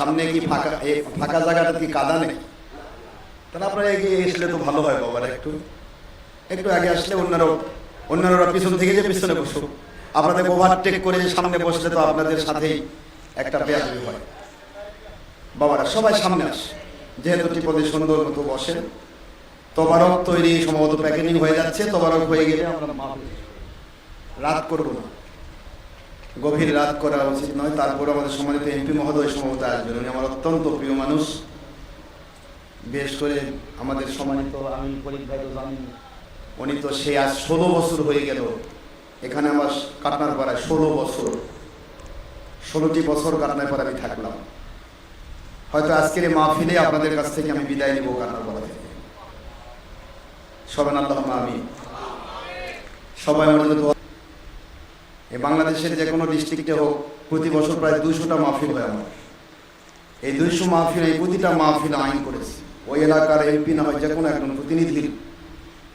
সামনে কি ফাঁকা ফাঁকা জায়গাটা কি কাদা নেই? তাহলে আপনারা এগিয়ে আসলে তো ভালো হয় বাবার একটু। একটু আগে আসলে অন্যরাও অন্যরা পিছন থেকে যে পিছনে বসুক। আপনাদের ওভারটেক করে সামনে বসলে তো আপনাদের সাথেই একটা বেয়াদি হয়। বাবারা, সবাই সামনে আসে। যেহেতু টিপদে সুন্দর মতো বসে তবারক তৈরি সম্ভবত প্যাকেজিং হয়ে যাচ্ছে, তবারক হয়ে গেলে আমরা রাত করব না। গভীর রাত করা উচিত নয়। তারপর আমাদের সম্মানিত এমপি মহোদয় সম্ভবত আসবেন উনি আমার অত্যন্ত প্রিয় মানুষ। বিশেষ করে আমাদের সম্মানিত আমি তো উনি তো সে আজ ষোলো বছর হয়ে গেল। এখানে আমার কাটনার পাড়ায় ষোলো বছর। ষোলোটি বছর কাটনার পাড়া আমি থাকলাম। হয়তো আজকের এই মাহফিলে আপনাদের কাছ থেকে আমি বিদায় নিব কাটনার পাড়া থেকে। সবেন আল্লাহ আমি সবাই এই বাংলাদেশের যে কোনো ডিস্ট্রিক্টে হোক, প্রতি বছর প্রায় দুইশোটা মাহফিল হয় আমার এই দুইশো মাহফিল, এই প্রতিটা মাহফিল আইন করেছি। ওই এলাকার এমপি না হয় যে কোনো একজন প্রতিনিধির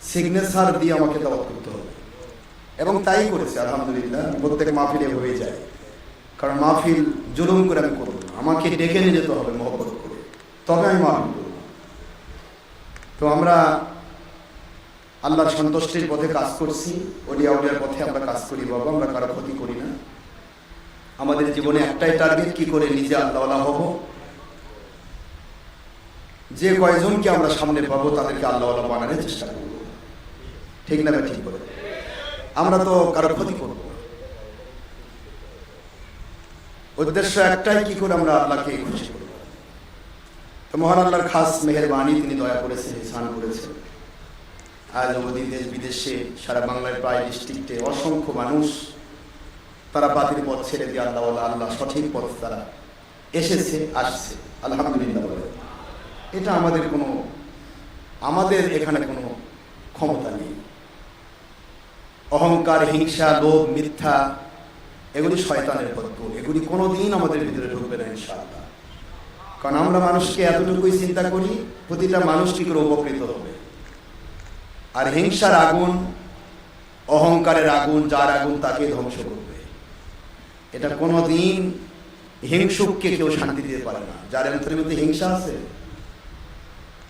সিগনেচার দিয়ে আমাকে দাওয়াত করতে হবে। এবং তাই করেছে, আলহামদুলিল্লাহ, প্রত্যেক মাহফিলে হয়ে যায়। কারণ মাহফিল জুলুম করে আমি করব আমাকে ডেকে নিয়ে যেতে হবে মহব্বত করে। তবে আমি মাহফিল করব। তো আমরা আল্লাহর সন্তুষ্টির পথে কাজ করছি ওলিয়া উলিয়ার পথে আমরা কাজ করি, বাবা, আমরা কারও ক্ষতি করি না। আমাদের জীবনে একটাই টার্গেট কি করে নিজে আল্লাহওয়ালা হব? যে কয়জনকে আমরা সামনে পাবো, তাদেরকে আল্লাহওয়ালা বানানোর চেষ্টা করব। ঠিক না ঠিক করে আমরা তো কারও ক্ষতি করব। উদ্দেশ্য একটাই, কি করে আমরা আল্লাহকে খুশি করব? তো মহান আল্লাহর খাস মেহেরবানি তিনি দয়া করেছেন স্নান করেছেন। আজ অবধি দেশ বিদেশে সারা বাংলার প্রায় ডিস্ট্রিক্টে অসংখ্য মানুষ তারা বাতিল পথ ছেড়ে দিয়ে আল্লাহ আল্লাহ সঠিক পথ তারা এসেছে, আসছে। আলহামদুলিল্লাহ এটা আমাদের কোনো, আমাদের এখানে কোনো ক্ষমতা নেই। অহংকার, হিংসা, লোভ, মিথ্যা, এগুলি শয়তানের পদ্ম এগুলি কোনোদিন আমাদের ভিতরে ঢুকবে না, ইনশাআল্লাহ। কারণ আমরা মানুষকে এতটুকুই চিন্তা করি, প্রতিটা মানুষ কি করে উপকৃত হবে? আর হিংসার আগুন, অহংকারের আগুন, যার আগুন তাকে ধ্বংস করবে। এটা কোনোদিন হিংসুককে কেউ শান্তি দিতে পারে না। যার অন্তরের মধ্যে হিংসা আছে।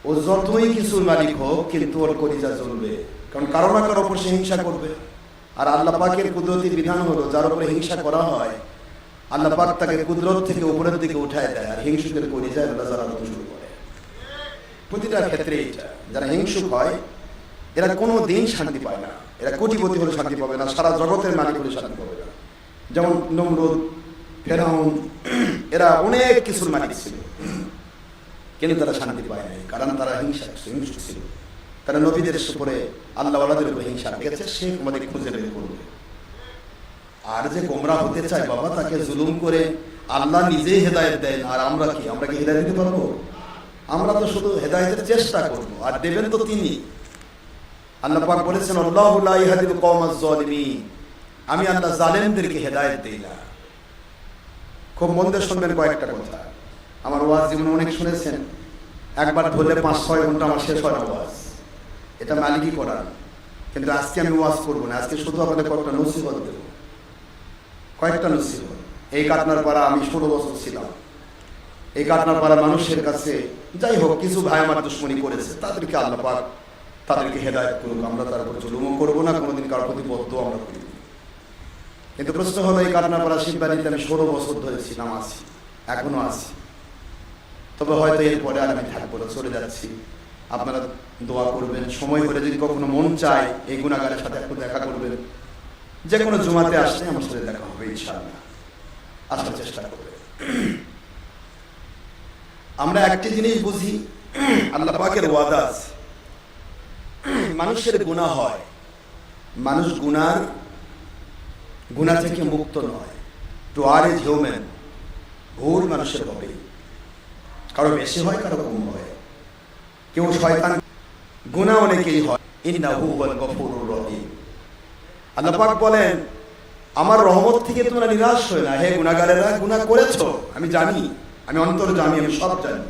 ও যতই কিছুর মালিক হোক, কিন্তু ওর কলিজা জ্বলবে। কারণ কারও না কারও ওপর সে হিংসা করবে। আর আল্লাহ পাকের কুদরতি বিধান হলো, যার উপরে হিংসা করা হয়, আল্লাহ পাক তাকে কুদরত থেকে উপরের দিকে উঠায় দেয়, আর হিংসুকের কলিজায় আল্লাহ যারা শুরু করে। প্রতিটা ক্ষেত্রে এটা যারা হিংসুক হয় এরা কোনো দিন শান্তি পায় না। এরা কোটিপতি হলে শান্তি পাবে না, সারা জগতের মালিক হলে শান্তি পাবে না। যেমন নমরুদ, ফেরাউন, এরা অনেক কিছুর মালিক ছিল। কিন্তু তারা শান্তি পায় নাই, কারণ তারা হিংসা, হিংসুক ছিল। তারা নবীদের উপরে আল্লাহ আল্লাহদের উপরে হিংসা রেখেছে, সে আমাদের খুঁজে বের করবে। আর যে গোমরা হতে চায়, বাবা তাকে জুলুম করে আল্লাহ নিজেই হেদায়েত দেন। আর আমরা কি? আমরা কি হেদায়েত দিতে পারব? আমরা তো শুধু হেদায়েতের চেষ্টা করব। আর দেবেন তো তিনি। আল্লাহ পাক বলেছেন, আল্লাহু লা ইয়াহদিল কওমাজ জালিমিন আমি আল্লাহ জালেমদেরকে হেদায়েত দেই না। খুব মন দিয়ে শুনবেন কয়েকটা কথা। আমার ওয়াজ জীবনে অনেক শুনেছেন। একবার ধরলে পাঁচ, ছয় ঘণ্টা আমার শেষ হয় না ওয়াজ। এটা মালিকই করার। কিন্তু আজকে আমি ওয়াজ করব না। আজকে শুধু আপনাদের কয়েকটা নসিহত দেব। কয়েকটা নসিহত। এই কাটনার পাড়া আমি ষোলো বছর ছিলাম। এই কাটনার পাড়া মানুষের কাছে যাই হোক, কিছু ভাই আমার দুশ্মনী করেছে। তাদেরকে আল্লাহ পাক তাদেরকে হেদায়ত করুক, আমরা তার উপর জুলুমও করব না, কোনোদিন কারোর প্রতি বদ্ধ আমরা করি কিন্তু প্রশ্ন হলো, এই কাটনাপাড়া শিববাড়িতে আমি ষোলো বছর ধরে ছিলাম, আছি, এখনও আছি। তবে হয়তো এরপরে আর আমি থাকব না, চলে যাচ্ছি। আপনারা দোয়া করবেন, সময় করে যদি কখনো মন চায়, এই গুণাগারের সাথে একটু দেখা করবেন। যে কোনো জুমাতে আসলে আমার সাথে দেখা হবে, ইনশাআল্লাহ। আসার চেষ্টা করবে আমরা একটি জিনিস বুঝি, আল্লাহ পাকের ওয়াদা আছে। মানুষের গুণা হয়। মানুষ গুনার গুণা থেকে মুক্ত নয়। টু আর হিউম্যান ভুল মানুষের হবে। কারও বেশি হয় কারও কম হয়। কেউ শয়তান গুণা অনেকেই হয়। ইন্নাহু হুয়াল গফুরুর রহিম। আল্লাহ পাক বলেন আমার রহমত থেকে তোমরা নিরাশ হয় না। হে গুণাগারেরা গুণা করেছ? আমি জানি আমি অন্তর জানি আমি সব জানি।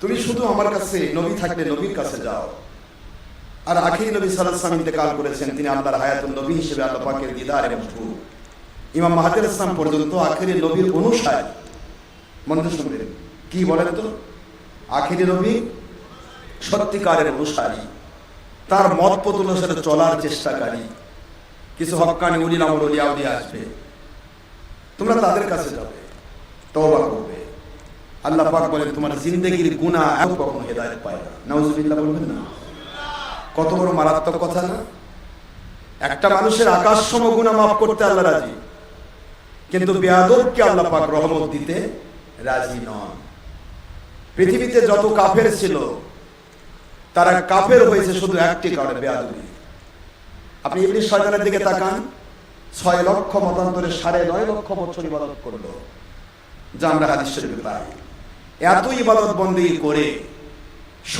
তুমি শুধু আমার কাছে নবী থাকলে নবীর কাছে যাও। আর আখির নবী সাল্লাল্লাহু আলাইহি ইন্তেকাল করেছেন, তিনি আল্লাহর হায়াতুল নবী হিসেবে আল্লাহ পাকের দিদারে মশহুর ইমাম মাহাদির ইসলাম পর্যন্ত আখিরের নবীর অনুসারী। মন্দ শুনবেন কি বলেন তো? আখিরি নবী সত্যিকারের অনুসারী। তার মত পথ অনুসারে চলার চেষ্টাকারী। কিছু হক্কানি উলিল আমল উলিয়াউলি আসবে। তোমরা তাদের কাছে যাবে। তওবা করবে। আল্লাহ পাক বলেন, তোমার জিন্দগির গুনাহ এত কখনো হেদায়েত পায় না। নাউজুবিল্লাহ বলবেন না। কত বড় মারাত্মক কথা না? একটা মানুষের আকাশ সম গুনাহ মাফ করতে আল্লাহ রাজি। কিন্তু বেয়াদবকে আল্লাহ পাক রহমত দিতে রাজি নন। পৃথিবীতে যত কাফের ছিল, তারা কাফের হয়েছে শুধু একটি কারণে, বেয়াদবি। আপনি এমনি শয়তানের দিকে তাকান, ছয় লক্ষ মতান্তরে সাড়ে নয় লক্ষ বছর ইবাদত করল। যা আমরা হাদিস শরীফে পাই। এত ইবাদত বন্দী করে